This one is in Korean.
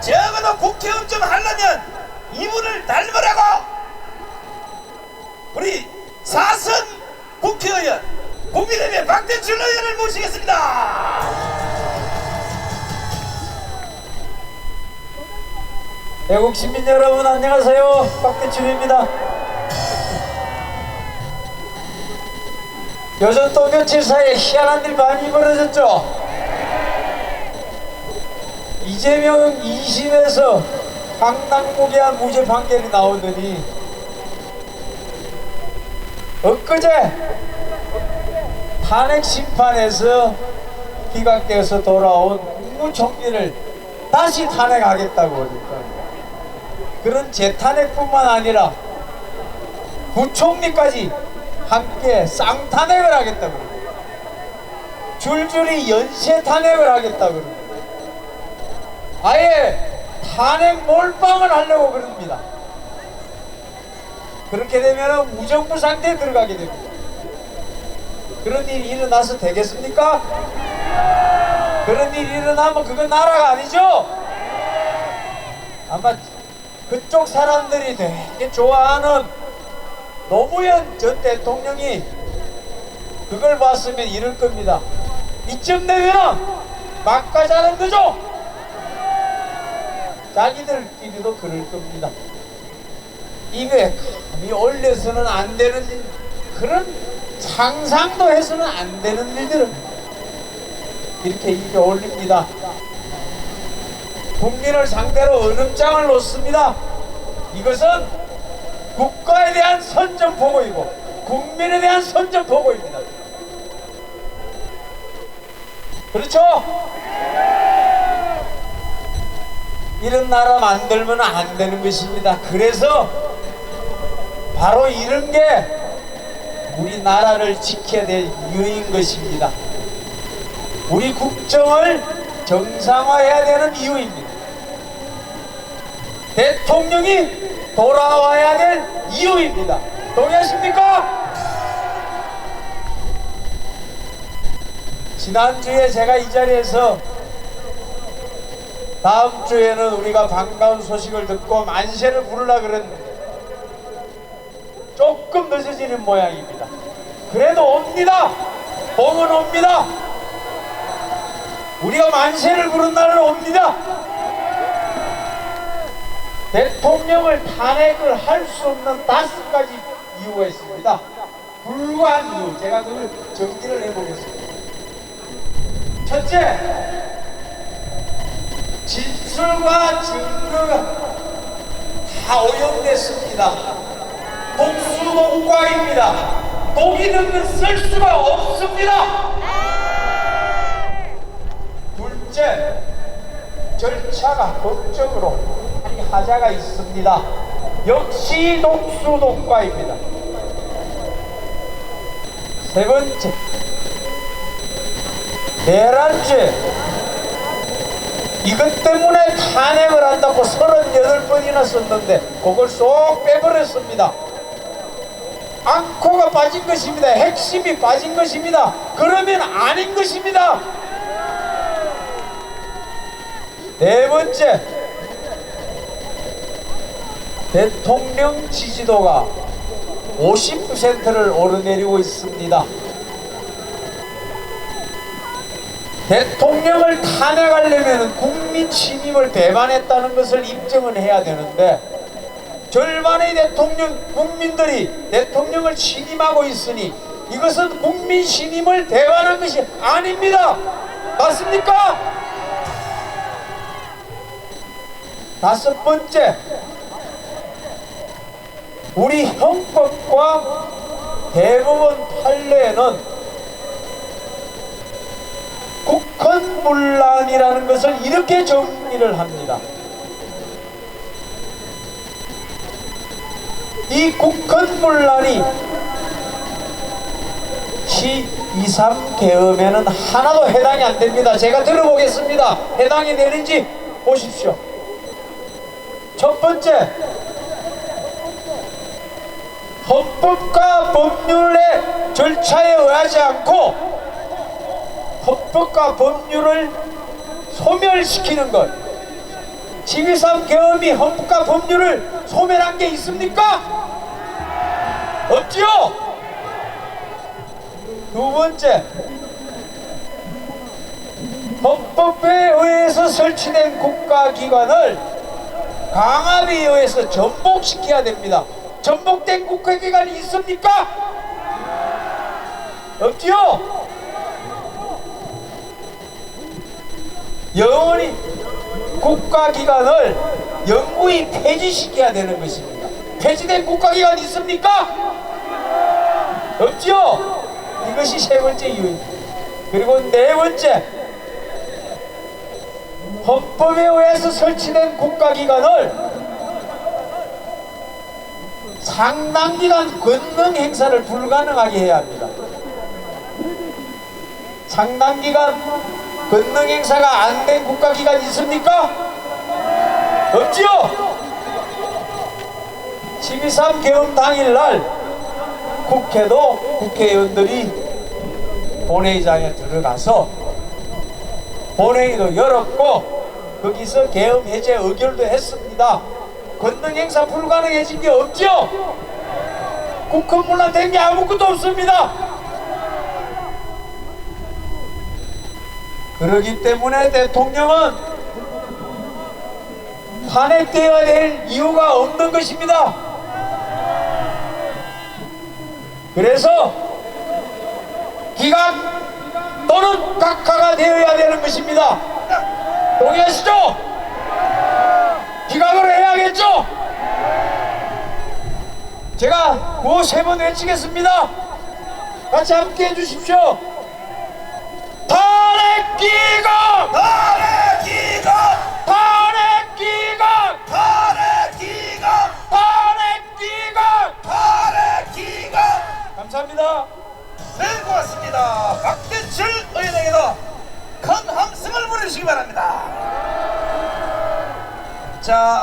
적어도 국회의원 좀 하려면 이분을 닮으라고! 우리 사선 국회의원 국민의힘의 박대출 의원을 모시겠습니다! 애국 시민 여러분 안녕하세요. 박대출입니다. 요즘 또 며칠 사이에 희한한 일 많이 벌어졌죠 이재명 2심에서 강남구계한 무죄 판결이 나오더니 엊그제 탄핵 심판에서 기각돼서 돌아온 국무총리를 다시 탄핵하겠다고 그러니까 그런 재탄핵뿐만 아니라 부총리까지 함께 쌍탄핵을 하겠다고. 줄줄이 연쇄 탄핵을 하겠다고 그럽니다. 아예 탄핵 몰빵을 하려고 그럽니다. 그렇게 되면 무정부 상태에 들어가게 됩니다. 그런 일이 일어나서 되겠습니까? 그런 일이 일어나면 그건 나라가 아니죠? 아마 그쪽 사람들이 되게 좋아하는 노무현 전 대통령이 그걸 봤으면 이럴 겁니다. 이쯤 되면 막 가자는 거죠? 자기들끼리도 그럴 겁니다. 입에 감이 올려서는 안 되는 일, 그런 상상도 해서는 안 되는 일들을 이렇게 입에 올립니다. 국민을 상대로 얼음장을 놓습니다. 이것은 국가에 대한 선전포고이고 국민에 대한 선전포고입니다. 그렇죠? 이런 나라 만들면 안 되는 것입니다. 그래서 바로 이런 게 우리 나라를 지켜야 될 이유인 것입니다. 우리 국정을 정상화해야 되는 이유입니다. 대통령이 돌아와야 될 이유입니다. 동의하십니까? 지난주에 제가 이 자리에서 다음 주에는 우리가 반가운 소식을 듣고 만세를 부르려 그랬는데 조금 늦어지는 모양입니다. 그래도 옵니다. 복은 옵니다. 우리가 만세를 부른 날은 옵니다. 대통령을 탄핵을 할 수 없는 다섯 가지 이유가 있습니다. 불구한 이유, 제가 그걸 정리를 해보겠습니다. 첫째, 진술과 증거가 다 오염됐습니다. 독수독과입니다. 독이 있는 쓸 수가 없습니다. 둘째, 절차가 법적으로 한 하자가 있습니다. 역시 독수독과입니다. 세 번째, 내란죄. 이것 때문에 탄핵을 한다고 38번이나 썼는데 그걸 쏙 빼버렸습니다. 앙코가 빠진 것입니다. 핵심이 빠진 것입니다. 그러면 아닌 것입니다. 네 번째, 대통령 지지도가 50%를 오르내리고 있습니다. 대통령을 탄핵하려면 국민 취임을 배반했다는 것을 입증을 해야 되는데 절반의 대통령 국민들이 대통령을 신임하고 있으니 이것은 국민 신임을 배반한 것이 아닙니다. 맞습니까? 다섯 번째, 우리 헌법과 대법원 판례에는 국헌문란이라는 것을 이렇게 정리를 합니다. 이 국헌문란이 시 2, 3 계엄에는 하나도 해당이 안 됩니다. 제가 들어보겠습니다. 해당이 되는지 보십시오. 첫 번째, 헌법과 법률의 절차에 의하지 않고 헌법과 법률을 소멸시키는 것 12.3 계엄이 헌법과 법률을 소멸한 게 있습니까? 없지요? 두 번째, 헌법에 의해서 설치된 국가기관을 강압에 의해서 전복시켜야 됩니다. 전복된 국가기관이 있습니까? 없지요? 영원히 국가기관을 영구히 폐지시켜야 되는 것입니다. 폐지된 국가기관 있습니까? 없죠? 이것이 세 번째 이유입니다. 그리고 네 번째, 헌법에 의해서 설치된 국가기관을 상당 기간 권능 행사를 불가능하게 해야 합니다. 상당 기간 권능 행사가 안 된 국가기관 있습니까? 없지요? 12.3 개헌 당일날 국회도 국회의원들이 본회의장에 들어가서 본회의도 열었고 거기서 계엄 해제 의결도 했습니다. 권능 행사 불가능해진 게 없죠? 국헌 문란된 게 아무것도 없습니다. 그러기 때문에 대통령은 탄핵되어야 될 이유가 없는 것입니다. 그래서 기각 또는 각하가 되어야 되는 것입니다. 동의하시죠? 기각으로 해야겠죠? 제가 구호 세번 외치겠습니다. 같이 함께 해주십시오. 기각! 탄핵 기각! 탄핵 기각! 탄핵 기각! 탄핵 기각! 탄핵 기각! 감사합니다. 네, 고맙습니다. 박대출 의원에게도 큰 함성을 보내주시기 바랍니다. 자,